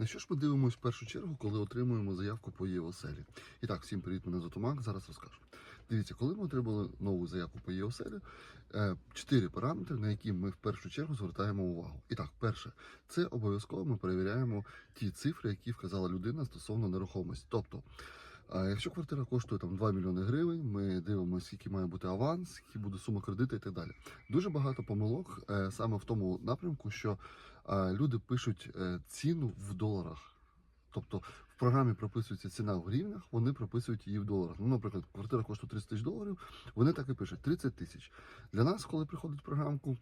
На що ж ми дивимося в першу чергу, коли отримуємо заявку по ЄОСЕЛі? І так, всім привіт, мене Затумак, зараз розкажу. Дивіться, коли ми отримали нову заявку по ЄОСЕЛі, оселі, чотири параметри, на які ми в першу чергу звертаємо увагу. І так, перше, це обов'язково ми перевіряємо ті цифри, які вказала людина стосовно нерухомості. Тобто, а якщо квартира коштує там 2 мільйони гривень, ми дивимося, скільки має бути аванс, скільки буде сума кредиту і так далі. Дуже багато помилок е, саме в тому напрямку, що е, люди пишуть е, ціну в доларах. Тобто в програмі прописується ціна в гривнях, вони прописують її в доларах. Ну, наприклад, квартира коштує 30 тисяч доларів, вони так і пишуть 30 тисяч. Для нас, коли приходить програмку,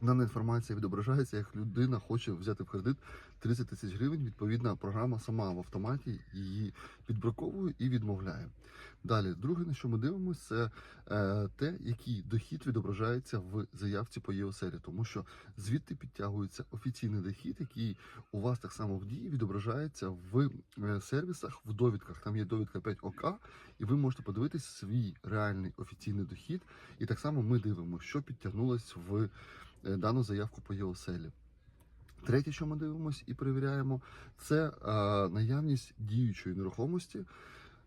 дана інформація відображається, як людина хоче взяти в кредит 30 тисяч гривень. Відповідна програма сама в автоматі її підбраковує і відмовляє. Далі, друге, на що ми дивимося, це е, те, який дохід відображається в заявці по ЄОСЕРі, тому що звідти підтягується офіційний дохід, який у вас так само в дії відображається в е, сервісах, в довідках. Там є довідка 5 ОК, і ви можете подивитись свій реальний офіційний дохід. І так само ми дивимося, що підтягнулось в дану заявку по ЄОСЕЛі. Третє, що ми дивимося і перевіряємо, це е, наявність діючої нерухомості,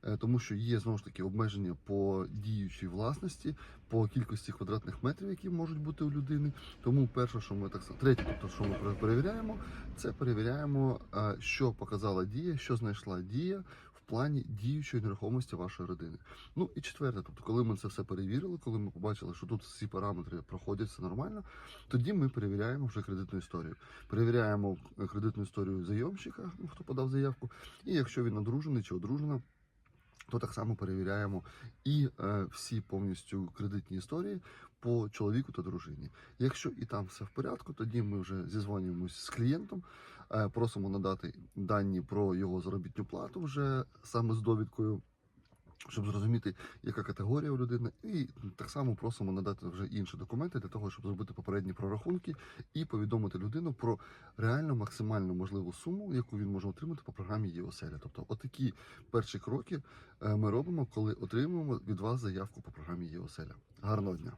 е, тому що є знову ж таки обмеження по діючій власності, по кількості квадратних метрів, які можуть бути у людини. Тому перше, що ми так третє, тобто, що ми перевіряємо, це перевіряємо, е, що показала дія, що знайшла дія плані діючої нерухомості вашої родини. Ну і четверте, тобто, коли ми це все перевірили, коли ми побачили, що тут всі параметри проходять все нормально, тоді ми перевіряємо вже кредитну історію. Перевіряємо е, кредитну історію зайомщика, ну, хто подав заявку, і якщо він одружений чи одружена. То так само перевіряємо і е, всі повністю кредитні історії по чоловіку та дружині. Якщо і там все в порядку, тоді ми вже зізвонюємось з клієнтом, просимо надати дані про його заробітну плату вже саме з довідкою, щоб зрозуміти, яка категорія у людини, і так само просимо надати вже інші документи для того, щоб зробити попередні прорахунки і повідомити людину про реально максимально можливу суму, яку він може отримати по програмі ЄОСЕЛЯ. Тобто, отакі перші кроки е, ми робимо, коли отримуємо від вас заявку по програмі ЄОСЕЛЯ. Гарного дня!